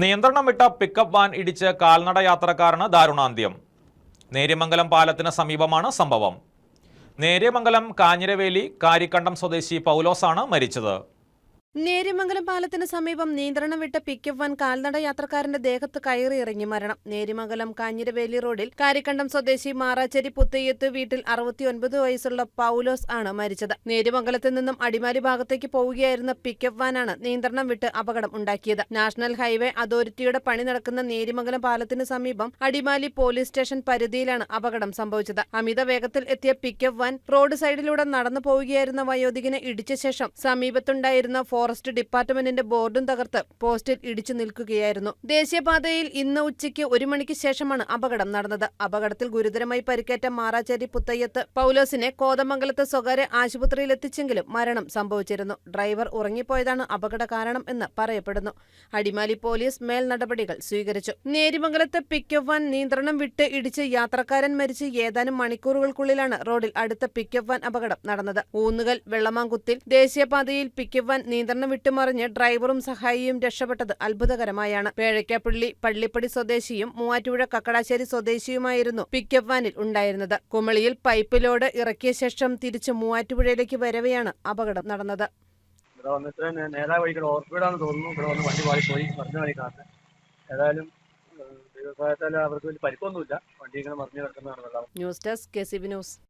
നിയന്ത്രണം വിട്ട pickup van ഇടിച്ച് കാൽനട യാത്രക്കാരന് ദാരുണാന്ത്യം. നേര്യമംഗലം പാലത്തിന് സമീപമാണ് സംഭവം. നേര്യമംഗലം കാഞ്ഞിരവേലി കാരിക്കണ്ടം സ്വദേശി പൗലോസാണ് മരിച്ചത്. നേര്യമംഗലം പാലത്തിന് സമീപം നിയന്ത്രണം വിട്ട പിക്കപ്പ് വൻ കാൽനട യാത്രക്കാരന്റെ ദേഹത്ത് കയറി ഇറങ്ങി മരണം. നേര്യമംഗലം കാഞ്ഞിരവേലി റോഡിൽ കാരിക്കണ്ടം സ്വദേശി മാറാച്ചേരി പുത്തയ്യത്ത് വീട്ടിൽ അറുപത്തിയൊൻപത് വയസ്സുള്ള പൌലോസ് ആണ് മരിച്ചത്. നേര്യമംഗലത്തിൽ നിന്നും അടിമാലി ഭാഗത്തേക്ക് പോവുകയായിരുന്ന പിക്കപ്പ് വാനാണ് നിയന്ത്രണം വിട്ട് അപകടം ഉണ്ടാക്കിയത്. നാഷണൽ ഹൈവേ അതോറിറ്റിയുടെ പണി നടക്കുന്ന നേര്യമംഗലം പാലത്തിന് സമീപം അടിമാലി പോലീസ് സ്റ്റേഷൻ പരിധിയിലാണ് അപകടം സംഭവിച്ചത്. അമിത വേഗത്തിൽ എത്തിയ പിക്കപ്പ് വാൻ റോഡ് സൈഡിലൂടെ നടന്നു പോവുകയായിരുന്ന വയോധികനെ ഇടിച്ച ശേഷം സമീപത്തുണ്ടായിരുന്ന ഫോറസ്റ്റ് ഡിപ്പാർട്ട്മെന്റിന്റെ ബോർഡും തകർത്ത് പോസ്റ്റിൽ ഇടിച്ചു നിൽക്കുകയായിരുന്നു. ദേശീയപാതയിൽ ഇന്ന് ഉച്ചയ്ക്ക് ഒരു മണിക്ക് ശേഷമാണ് അപകടം നടന്നത്. അപകടത്തിൽ ഗുരുതരമായി പരിക്കേറ്റ മാറാച്ചേരി പുത്തയ്യത്ത് പൗലോസിനെ കോതമംഗലത്ത് സ്വകാര്യ ആശുപത്രിയിൽ എത്തിച്ചെങ്കിലും മരണം സംഭവിച്ചിരുന്നു. ഡ്രൈവർ ഉറങ്ങിപ്പോയതാണ് അപകട കാരണം എന്ന് പറയപ്പെടുന്നു. അടിമാലി പോലീസ് മേൽ നടപടികൾ സ്വീകരിച്ചു. നേരിമംഗലത്ത് പിക്കപ്പ് വാൻ നിയന്ത്രണം വിട്ട് ഇടിച്ച് യാത്രക്കാരൻ മരിച്ച് ഏതാനും മണിക്കൂറുകൾക്കുള്ളിലാണ് റോഡിൽ അടുത്ത പിക്കപ്പ് വാൻ അപകടം നടന്നത്. ഊന്നുകൽ വെള്ളമാങ്കുത്തിൽ ദേശീയപാതയിൽ പിക്കപ്പ് വാൻ നിയന്ത്രണം വിട്ടുമറിഞ്ഞ് ഡ്രൈവറും സഹായിയും രക്ഷപ്പെട്ടത് അത്ഭുതകരമായാണ്. പേഴയ്ക്കാപ്പള്ളി പള്ളിപ്പടി സ്വദേശിയും മൂവാറ്റുപുഴ കക്കടാശ്ശേരി സ്വദേശിയുമായിരുന്നു പിക്കപ്പ് വാനിൽ ഉണ്ടായിരുന്നത്. കുമളിയിൽ പൈപ്പ് ലോഡ് ഇറക്കിയ ശേഷം തിരിച്ച് മൂവാറ്റുപുഴയിലേക്ക് വരവെയാണ് അപകടം നടന്നത്. ഇവിടെ വന്നിട്ട് നേ- നേരെ വഴിക്ക് ഓഫ് സ്പീഡാണെന്ന് തോന്നുന്നു. ഇവിടെ വന്ന് വണ്ടി പാളിപ്പോയി മറിഞ്ഞ വഴി കാണുന്നത് ഏതായാലും ദൈവസഹായത്താൽ അവർക്ക് വലിയ പരിക്കൊന്നുമില്ല. വണ്ടി ഇങ്ങനെ മറിഞ്ഞു കിടക്കുന്നതാണ് news desk K C B news.